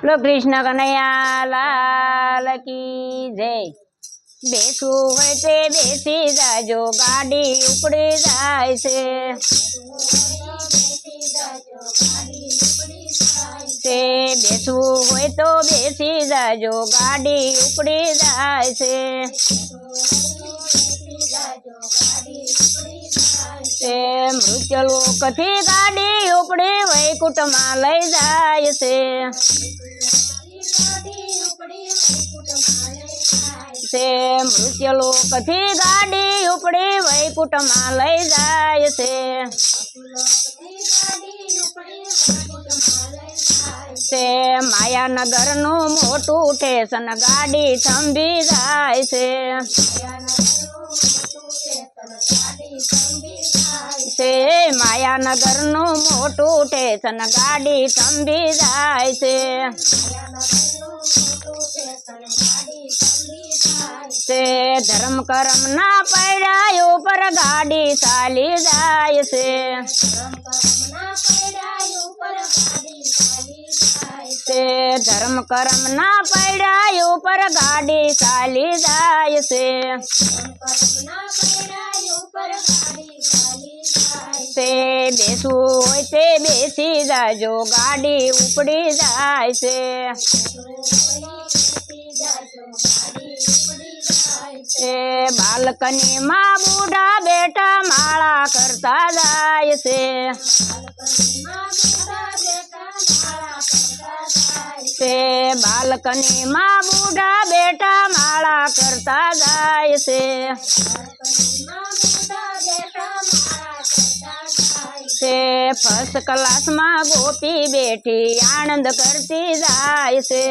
બોલો કૃષ્ણ કનૈયા લાલ કી જય બેસવું હોય તે બેસી જાજો ગાડી ઉપડી જાય છે તે બેસવું હોય તો બેસી જાજો ગાડી ઉપડી જાય છે છે મૃત્યુલોકથી ગાડી ઉપડી વૈકુટમાં લઈ જાય છે. છે મૃત્યુલોકથી ગાડી ઉપડી વૈકુટમાં લઈ જાય છે. છે માયાનગરનું મોટું સ્ટેશન ગાડી થંભી જાય છે. તે માયાનગરનું મોટું સ્ટેશન ગાડી થંભી જાય છે તે ધર્મ કર્મ ના પૈડા ઉપર ગાડી ચાલી જાય છે તે ધર્મ કર્મ ના પૈડા ઉપર ગાડી ચાલી જાય છે તે બેસવું હોય તે બેસી જાજો ગાડી ઉપડી જાય છે તે બાલ્કની માં બુઢા બેટા માળા કરતા જાય છે તે બાલ્કની માં બુઢા બેટા માળા કરતા જાય છે તે ફર્સ્ટ ક્લાસમાં ગોપી બેઠી આનંદ કરતી જાય છે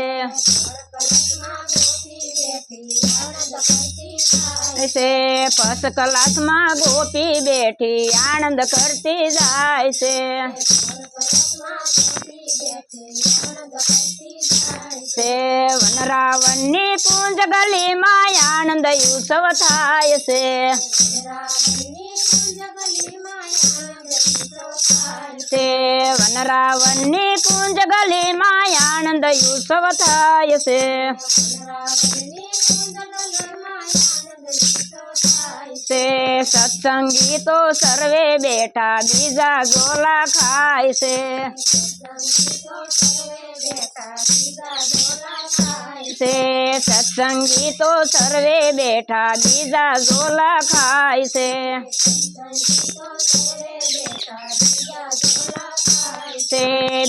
તે ફર્સ્ટ ક્લાસમાં ગોપી બેઠી આનંદ કરતી જાય છે તે વનરાવણની કુંજ ગલીમાં આનંદ ઉત્સવ થાય છે વનરાવણની કુંજ ગલીમાં આનંદ ઉત્સવ થાય છે તે સત્સંગી તો સર્વે બેઠા બીજા ગોલા ખાય છે તે સત્સંગી તો સર્વે બેઠા બીજા ગોલા ખાય છે તે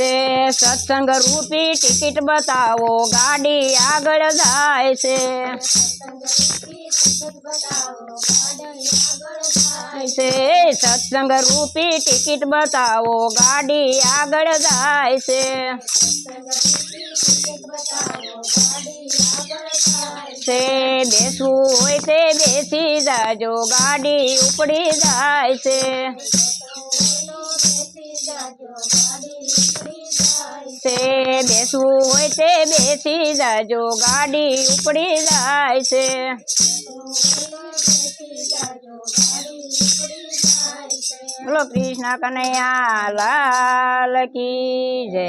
તે સત્સંગ રૂપી ટિકિટ બતાવો ગાડી આગળ જાય છે તે સત્સંગ રૂપી ટિકિટ બતાવો ગાડી આગળ જાય છે તે બેસવું હોય તે બેસી જાજો ગાડી ઉપડી જાય છે તે બેસવું હોય તે બેસી જાજો, ગાડી ઉપડી જાય છે. બોલો કૃષ્ણ કનૈયા, લાલ કી જય.